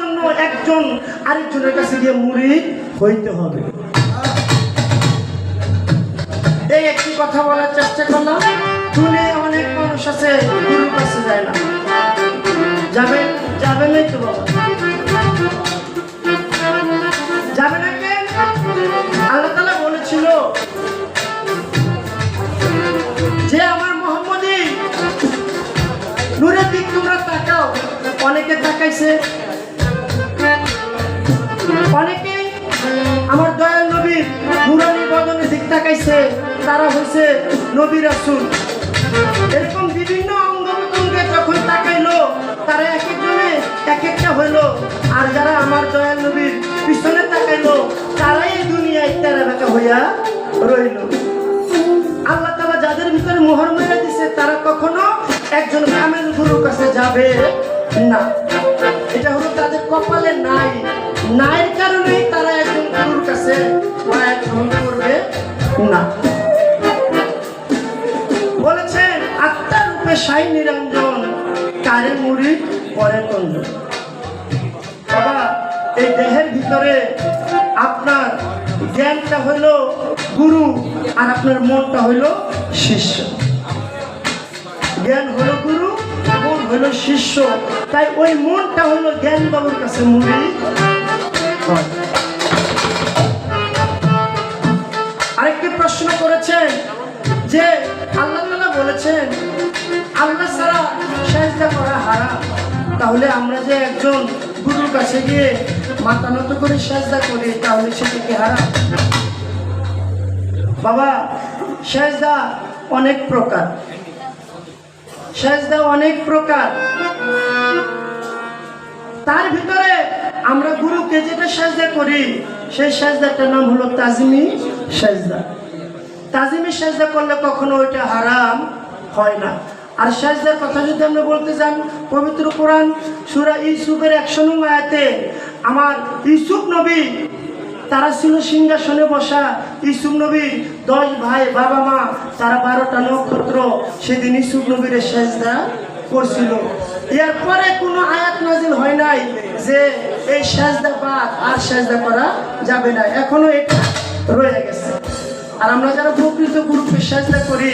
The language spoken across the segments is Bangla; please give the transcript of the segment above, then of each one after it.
জন্য একজন আরেকজনের কাছে গিয়ে মুড়ি হইতে হবে। এই একটি কথা বলার চেষ্টা করলাম। দুনিয়ায় অনেক মানুষ আছে গুরুর কাছে যায় না। তো বাবা। যাবে না কেন আল্লাহ তালা বলেছিল যে আমার মোহাম্মদী নূরের দিক তোমরা তাকাও। অনেকে তাকাইছে। তাকাইছে তারা হয়েছে নবী রাসুল। এরকম বিভিন্ন অঙ্গ প্রত্যঙ্গে যখন তাকাইলো, তারা এক একজনে এক একটা হইল। আর যারা আমার দয়াল নবীর পিছনে তাকাইলো, তারাই এই দুনিয়ায় তেরা বেকা হইয়া রইল। আল্লাহ তালা যাদের ভিতরে মোহর মেরে দিছে, তারা কখনো একজন গ্রামের গুরুর কাছে যাবে না। এটা হলো তাদের কপালে নাই। নাইয়ের কারণেই তারা একজন গুরুর কাছে মায়া গ্রহণ না বলেছেন আত্মার রূপে সাই নিরঞ্জন, কারে মুড়ি পরে কন্দ বাবা, এই দেহের ভিতরে আপনার জ্ঞানটা হইল গুরু, আর আপনার মনটা হইল শিষ্য। জ্ঞান হলো গুরু, মন হলো শিষ্য। তাই ওই মনটা হলো জ্ঞান বাবুর কাছে মুড়ি হয়। তাহলে আমরা যে একজন গুরুর কাছে গিয়ে মাথা নত করে সাজদা করি, তাহলে সেটা কি হারাম? বাবা, সাজদা অনেক প্রকার। সাজদা অনেক প্রকার। তার ভিতরে আমরা গুরুকে যেটা সাজদা করি, সেই সাজদাটার নাম হলো তাজমি সাজদা। তাজিমি সাজদা করলে কখনো ওইটা হারাম হয় না। আর সাজদার কথা যদি আমরা বলতে যান, পবিত্র কোরআন সুরা ইউসুফের একশো নং আয়াতে, আমার ইউসুফ নবী, তারা ছিল সিংহাসনে বসা। ইসুফ নবীর দশ ভাই, বাবা, মা, তারা বারোটা নক্ষত্র সেদিন ইসুফ নবীর সেজদা করছিল। এরপরে কোনো আয়াত নাজিল হয় নাই যে এই সেজদা বাদ আর সেজদা করা যাবে না। এখনও এটা রয়ে গেছে। আর আমরা যারা প্রকৃত গুরুকে সাজদা করি,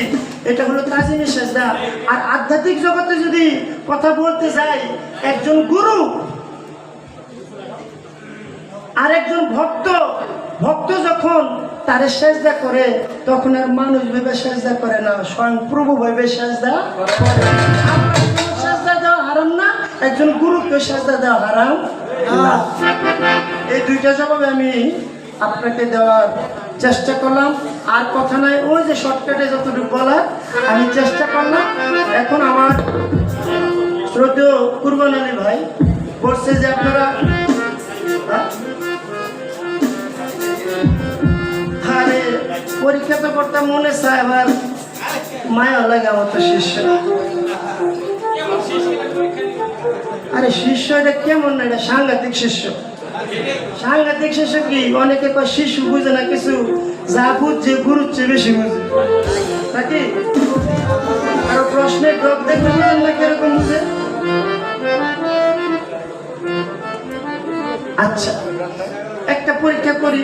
এটা হলো তাজিমি সাজদা। আর আধ্যাত্মিক জগতে যদি কথা বলতে যাই, একজন গুরু আর একজন ভক্ত ভক্ত যখন তারে সেজদা করে, তখন আর মানুষ ভেবে সেজদা করে না, স্বয়ং প্রভু ভেবে সেজদা আমরা দেওয়া হারাম না, একজন গুরুকে সেজদা দেওয়া হারাম এই দুইটা জবাবে আমি আপনাকে দেওয়ার চেষ্টা করলাম। আর কথা নাই, ওই যে শর্টকাটে যতটুকু বলার, আমি চেষ্টা করলাম। এখন আমার শ্রদ্ধেয় কুরবান আলী ভাই বলছে যে আপনারা হ্যাঁ? আরে, পরীক্ষা তো করতে মনে চায়, আবার মায়া লাগে আমার তো শিষ্য। আরে শিষ্য এটা কেমন এটা সাংঘাতিক শিষ্য। সাংঘাতিক শিষ্য কি? অনেকে কয় শিশু বুঝে না কিছু। যা বুঝছে গুরুর চেয়ে বেশি বুঝে। নাকি আর প্রশ্নের দেখলে বুঝেন না কীরকম বুঝে? আচ্ছা একটা পরীক্ষা করি।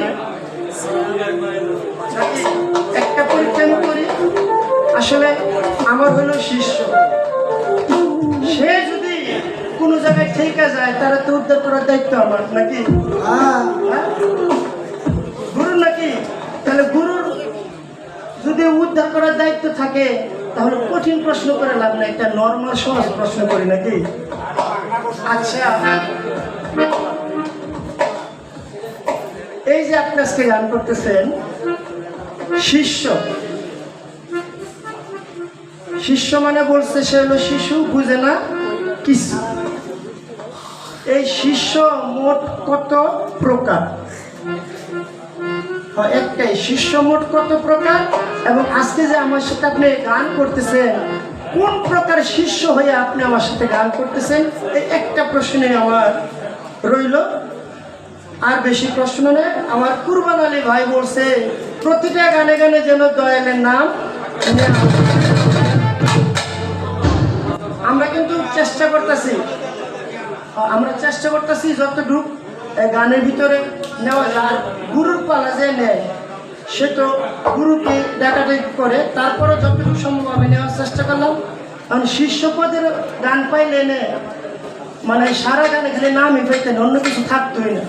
একটা পরীক্ষা আমি করি। আসলে আমার হলো শিষ্য। সে যদি কোনো জায়গায় থেকে যায় তারা তো উদ্ধার করার দায়িত্ব আমার নাকি? হ্যাঁ? গুরু নাকি? তাহলে গুরুর যদি উদ্ধার করার দায়িত্ব থাকে তাহলে কঠিন প্রশ্ন করে লাভ না একটা নর্মাল সহজ প্রশ্ন করি নাকি? আচ্ছা। এই যে আপনি আজকে গান করতেছেন শিষ্য। শিষ্য মানে বলছে সে হলো শিশু বুঝে না? কিছু এই শিষ্য মোট কত প্রকার? একটাই। শিষ্য মোট কত প্রকার? এবং আজকে যে আমার সাথে আপনি গান করতেছেন, কোন প্রকার শিষ্য হয়ে আপনি আমার সাথে গান করতেছেন? এই একটা প্রশ্নে আমার রইল। আর বেশি প্রশ্ন নেই আমার কুরবান আলী ভাই বলছে, প্রতিটা গানে গানে যেন দয়ালের নাম আমরা কিন্তু চেষ্টা করতেছি। আমরা চেষ্টা করতেছি যতটুক গানের ভিতরে নেওয়া যায়। গুরুর পালা যে নেয়, সে তো গুরুকে ডাকাটাই করে। তারপরে যতটুকু সম্ভব আমি নেওয়ার চেষ্টা করলাম। কারণ শীর্ষপদের গান পাইলে নে মানে সারা গানে খালি নামই পেতেন অন্য কিছু থাকতোই না।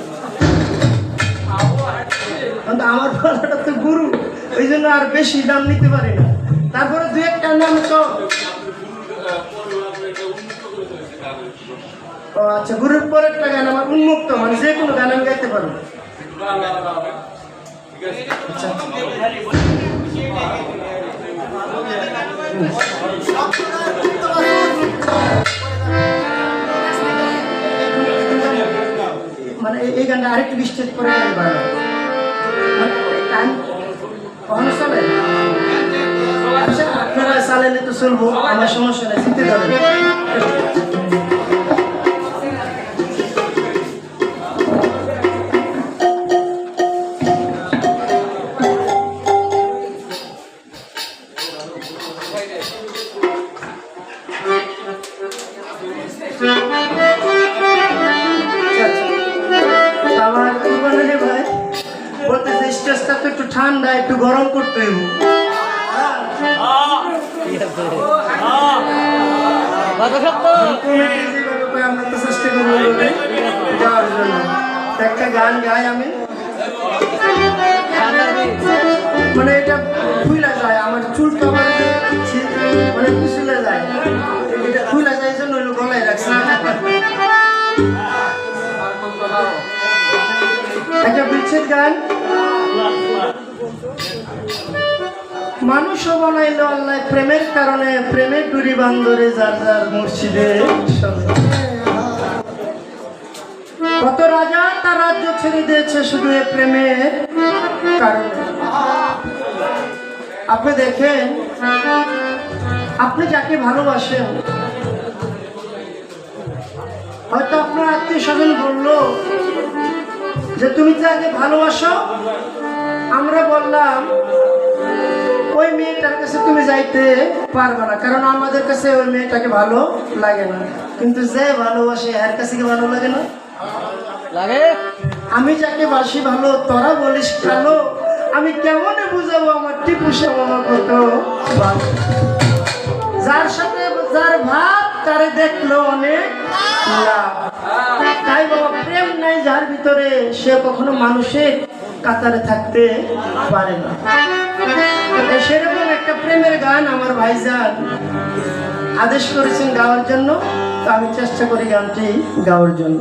কিন্তু আমার পালাটা তো গুরু, ওই জন্য আর বেশি দাম নিতে পারি না। তারপরে দু একটা নাম তো আচ্ছা গুরুর পরেরটা গান আমার উন্মুক্ত মানে যে কোনো গান আমি গাইতে পারব। মানে এই- গানটা আরেকটু পরে গাইবা মানে আচ্ছা আপনারা চালালে তো চলবো, আমার সমস্যা নেই যাবেন। বলতেছে একটু ঠান্ডা, একটু গরম করতে একটা গান গাই আমি। মানে এটা খুইলা যায়, আমার চুল কামার মানে পিছলে যায়। এটা খুইলা যায় জন্য গলায় রাখছি। একটা বিচ্ছেদ গান। মানুষও বানাইল আল্লাহ, প্রেমের কারণে, প্রেমের ডুরি বান্দরে যার যার মসজিদে। কত রাজা তার রাজ্য ছেড়ে দিয়েছে শুধু এ প্রেমের আপনি দেখেন, আপনি যাকে ভালোবাসেন, হয়তো আপনার আত্মীয় স্বজন বলল যে তুমি যাকে ভালোবাসো আমরা বললাম ওই মেয়েটার কাছে তুমি যাইতে পারবে না কারণ আমাদের কাছে ওই মেয়েটাকে ভালো লাগে না। কিন্তু যে ভালোবাসে এর কাছে কি ভালো লাগে না? লাগে? আমি যাকে বাসি ভালো তোরা বলিস ভালো আমি কেমনে বুঝাবো আমার টিপু শ্যামা কত ভালো। যার সাথে যার ভাব তারে দেখল অনেক লাভ। তাই বাবা, প্রেম নাই যার ভিতরে, সে কখনো মানুষের কাতারে থাকতে পারে না। সেরকম একটা প্রেমের গান আমার ভাইজান আদেশ করেছেন গাওয়ার জন্য, তো আমি চেষ্টা করি গানটি গাওয়ার জন্য।